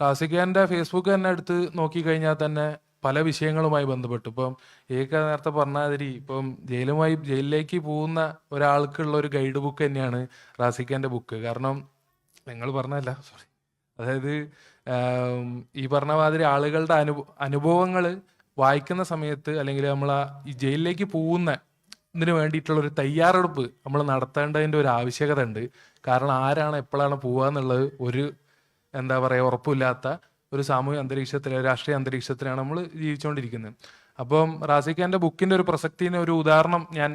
റാസിഖാന്റെ Facebook തന്നെ എടുത്ത് നോക്കിക്കഴിഞ്ഞാൽ തന്നെ പല വിഷയങ്ങളുമായി ബന്ധപ്പെട്ടു. ഇപ്പം ഏക നേരത്തെ പറഞ്ഞാതിരി ഇപ്പം ജയിലുമായി ജയിലിലേക്ക് പോകുന്ന ഒരാൾക്കുള്ള ഒരു ഗൈഡ് ബുക്ക് തന്നെയാണ് റാസിഖാന്റെ ബുക്ക് കാരണം നിങ്ങൾ പറഞ്ഞല്ല സോറി അതായത് ഈ പറഞ്ഞ മാതിരി ആളുകളുടെ അനുഭവ അനുഭവങ്ങൾ വായിക്കുന്ന സമയത്ത് അല്ലെങ്കിൽ നമ്മൾ ഈ ജയിലിലേക്ക് പോകുന്ന ഇതിന് വേണ്ടിയിട്ടുള്ള ഒരു തയ്യാറെടുപ്പ് നമ്മൾ നടത്തേണ്ടതിന്റെ ഒരു ആവശ്യകത ഉണ്ട്. കാരണം ആരാണ് എപ്പോഴാണ് പോവുക എന്നുള്ളത് ഒരു എന്താ പറയുക ഉറപ്പില്ലാത്ത ഒരു സാമൂഹ്യ അന്തരീക്ഷത്തിൽ രാഷ്ട്രീയ അന്തരീക്ഷത്തിലാണ് നമ്മൾ ജീവിച്ചുകൊണ്ടിരിക്കുന്നത്. അപ്പം റാസിഖാന്റെ ബുക്കിന്റെ ഒരു പ്രസക്തിന് ഒരു ഉദാഹരണം ഞാൻ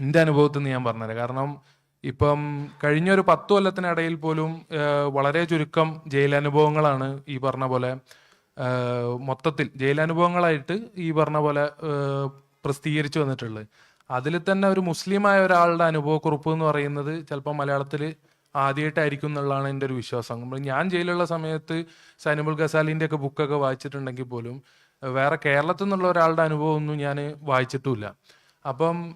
എന്റെ അനുഭവത്തിൽ നിന്ന് ഞാൻ പറഞ്ഞുതരാം. കാരണം ഇപ്പം കഴിഞ്ഞ ഒരു പത്ത് കൊല്ലത്തിനിടയിൽ പോലും വളരെ ചുരുക്കം ജയിലനുഭവങ്ങളാണ് ഈ പറഞ്ഞ പോലെ മൊത്തത്തിൽ ജയിലനുഭവങ്ങളായിട്ട് ഈ പറഞ്ഞ പോലെ പ്രസിദ്ധീകരിച്ചു വന്നിട്ടുള്ളത്. അതിൽ തന്നെ ഒരു മുസ്ലിമായ ഒരാളുടെ അനുഭവക്കുറിപ്പ് എന്ന് പറയുന്നത് ചിലപ്പോൾ മലയാളത്തിൽ ആദ്യമായിട്ടായിരിക്കും എന്നുള്ളതാണ് എന്റെ ഒരു വിശ്വാസം. ഞാൻ ജയിലുള്ള സമയത്ത് സൈനുബുൽ ഗസാലിന്റെ ഒക്കെ ബുക്കൊക്കെ വായിച്ചിട്ടുണ്ടെങ്കിൽ പോലും വേറെ കേരളത്തിൽ നിന്നുള്ള ഒരാളുടെ അനുഭവം ഒന്നും ഞാൻ വായിച്ചിട്ടില്ല അപ്പം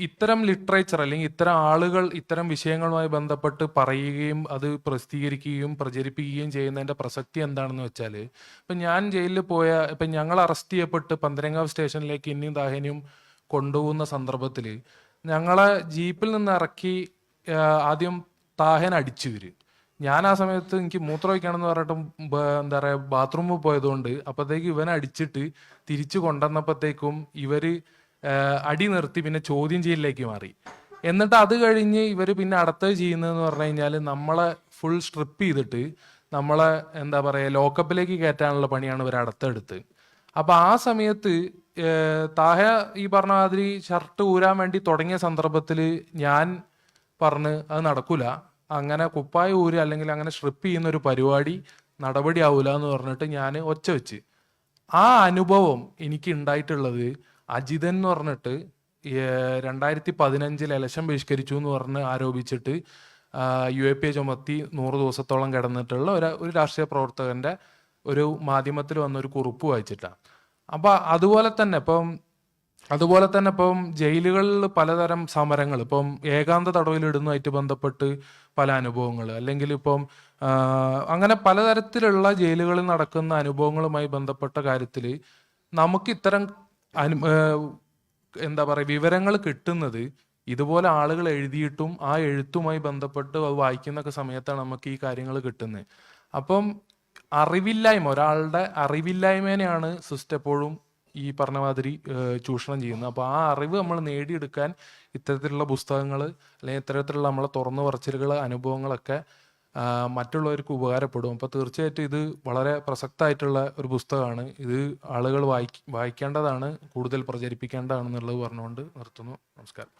ഇത്തരം ലിറ്ററേച്ചർ അല്ലെങ്കിൽ ഇത്തരം ആളുകൾ ഇത്തരം വിഷയങ്ങളുമായി ബന്ധപ്പെട്ട് പറയുകയും അത് പ്രസിദ്ധീകരിക്കുകയും പ്രചരിപ്പിക്കുകയും ചെയ്യുന്നതിന്റെ പ്രസക്തി എന്താണെന്ന് വെച്ചാൽ ഇപ്പം ഞാൻ ജയിലിൽ പോയ ഇപ്പം ഞങ്ങൾ അറസ്റ്റ് ചെയ്യപ്പെട്ട് പന്തരങ്കാവ് സ്റ്റേഷനിലേക്ക് ഇനിയും ദാഹിനിയും കൊണ്ടുപോകുന്ന സന്ദർഭത്തിൽ ഞങ്ങളെ ജീപ്പിൽ നിന്ന് ഇറക്കി ആദ്യം താഹൻ അടിച്ചു വരും ഞാൻ ആ സമയത്ത് എനിക്ക് മൂത്രമൊഴിക്കണമെന്ന് പറഞ്ഞിട്ട് എന്താ പറയുക ബാത്റൂമിൽ പോയതുകൊണ്ട് അപ്പോഴത്തേക്ക് ഇവനെ അടിച്ചിട്ട് തിരിച്ചു കൊണ്ടുവന്നപ്പോഴത്തേക്കും ഇവർ അടി നിർത്തി പിന്നെ ചോദ്യം ചെയ്യലിലേക്ക് മാറി. എന്നിട്ട് അത് കഴിഞ്ഞ് ഇവർ പിന്നെ അടുത്തത് ചെയ്യുന്നതെന്ന് പറഞ്ഞു കഴിഞ്ഞാൽ നമ്മളെ ഫുൾ സ്ട്രിപ്പ് ചെയ്തിട്ട് നമ്മളെ എന്താ പറയുക ലോക്കപ്പിലേക്ക് കയറ്റാനുള്ള പണിയാണ് ഇവർ അടുത്തെടുത്ത്. അപ്പോൾ ആ സമയത്ത് താഹ ഈ പറഞ്ഞ മാതിരി ഷർട്ട് ഊരാൻ വേണ്ടി തുടങ്ങിയ സന്ദർഭത്തിൽ ഞാൻ പറഞ്ഞ് അത് നടക്കൂല. അങ്ങനെ കുപ്പായ ഊര് അല്ലെങ്കിൽ അങ്ങനെ സ്ട്രിപ്പ് ചെയ്യുന്ന ഒരു പരിപാടി നടപടി ആവൂല എന്ന് പറഞ്ഞിട്ട് ഞാൻ ഒച്ച വെച്ച്. ആ അനുഭവം എനിക്ക് ഉണ്ടായിട്ടുള്ളത് അജിതൻ എന്ന് പറഞ്ഞിട്ട് രണ്ടായിരത്തി പതിനഞ്ചിൽ ഇലക്ഷൻ ബഹിഷ്കരിച്ചു എന്ന് പറഞ്ഞ് ആരോപിച്ചിട്ട് യു എ പി എ ചുമത്തി നൂറ് ദിവസത്തോളം കിടന്നിട്ടുള്ള ഒരു ഒരു രാഷ്ട്രീയ പ്രവർത്തകന്റെ ഒരു മാധ്യമത്തിൽ വന്ന ഒരു കുറിപ്പ് വായിച്ചിട്ടാണ് അപ്പൊ അതുപോലെ തന്നെ ഇപ്പം അതുപോലെ തന്നെ ഇപ്പം ജയിലുകളിൽ പലതരം സമരങ്ങൾ ഇപ്പം ഏകാന്ത തടവിലിടുന്നതായിട്ട് ബന്ധപ്പെട്ട് പല അനുഭവങ്ങൾ അല്ലെങ്കിൽ ഇപ്പം അങ്ങനെ പലതരത്തിലുള്ള ജയിലുകളിൽ നടക്കുന്ന അനുഭവങ്ങളുമായി ബന്ധപ്പെട്ട കാര്യത്തിൽ നമുക്ക് ഇത്തരം അനു എന്താ പറയുക വിവരങ്ങൾ കിട്ടുന്നത് ഇതുപോലെ ആളുകൾ എഴുതിയിട്ടും ആ എഴുത്തുമായി ബന്ധപ്പെട്ട് അത് വായിക്കുന്നൊക്കെ സമയത്താണ് നമുക്ക് ഈ കാര്യങ്ങൾ കിട്ടുന്നത്. അപ്പം അറിവില്ലായ്മ ഒരാളുടെ അറിവില്ലായ്മേനെയാണ് സിസ്റ്റം എപ്പോഴും ഈ പറഞ്ഞ മാതിരി ചൂഷണം ചെയ്യുന്നത്. അപ്പോൾ ആ അറിവ് നമ്മൾ നേടിയെടുക്കാൻ ഇത്തരത്തിലുള്ള പുസ്തകങ്ങൾ അല്ലെങ്കിൽ ഇത്തരത്തിലുള്ള നമ്മളെ തുറന്നു പറച്ചിലുകൾ അനുഭവങ്ങളൊക്കെ മറ്റുള്ളവർക്ക് ഉപകാരപ്പെടും. അപ്പോൾ തീർച്ചയായിട്ടും ഇത് വളരെ പ്രസക്തമായിട്ടുള്ള ഒരു പുസ്തകമാണ്. ഇത് ആളുകൾ വായിക്ക വായിക്കേണ്ടതാണ് കൂടുതൽ പ്രചരിപ്പിക്കേണ്ടതാണെന്നുള്ളത് പറഞ്ഞുകൊണ്ട് നിർത്തുന്നു. നമസ്കാരം.